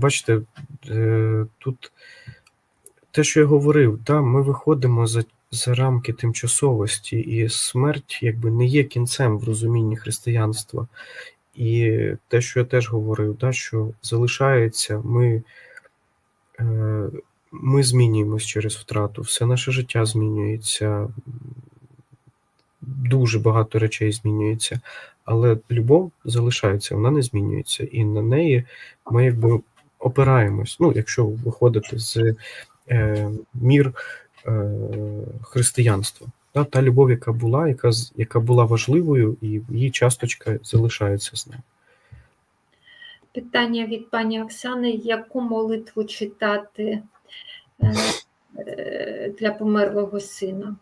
бачите, е, тут те, що я говорив, да, ми виходимо за, за рамки тимчасовості, і смерть якби не є кінцем в розумінні християнства. І те, що я теж говорив, да, що залишається, ми, е, ми змінюємось через втрату, все наше життя змінюється, дуже багато речей змінюється, але любов залишається, вона не змінюється, і на неї ми якби опираємось. Ну, якщо виходити з е, мір е, християнства. Та, та любов, яка була, яка, яка була важливою, і її часточка залишається з нами. Питання від пані Оксани: яку молитву читати е, для померлого сина?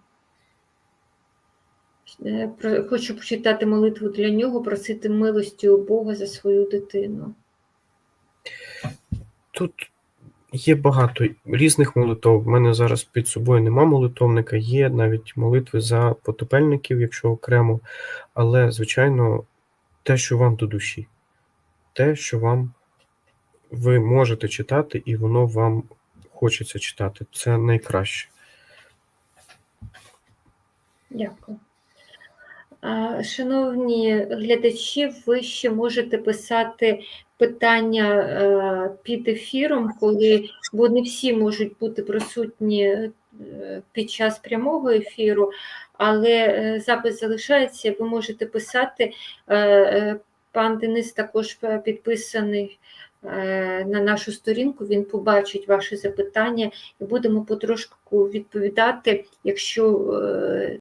Е, Хочу почитати молитву для нього, просити милості у Бога за свою дитину. Тут є багато різних молитв. У мене зараз під собою нема молитовника, є навіть молитви за потопельників, якщо окремо, але, звичайно, те, що вам до душі, те, що вам ви можете читати, і воно вам хочеться читати, це найкраще. Дякую. Шановні глядачі, ви ще можете писати питання е, під ефіром, коли бо не всі можуть бути присутні е, під час прямого ефіру, але е, запис залишається. Ви можете писати. Пан Денис також підписаний на нашу сторінку. Він побачить ваші запитання і будемо потрошку відповідати, якщо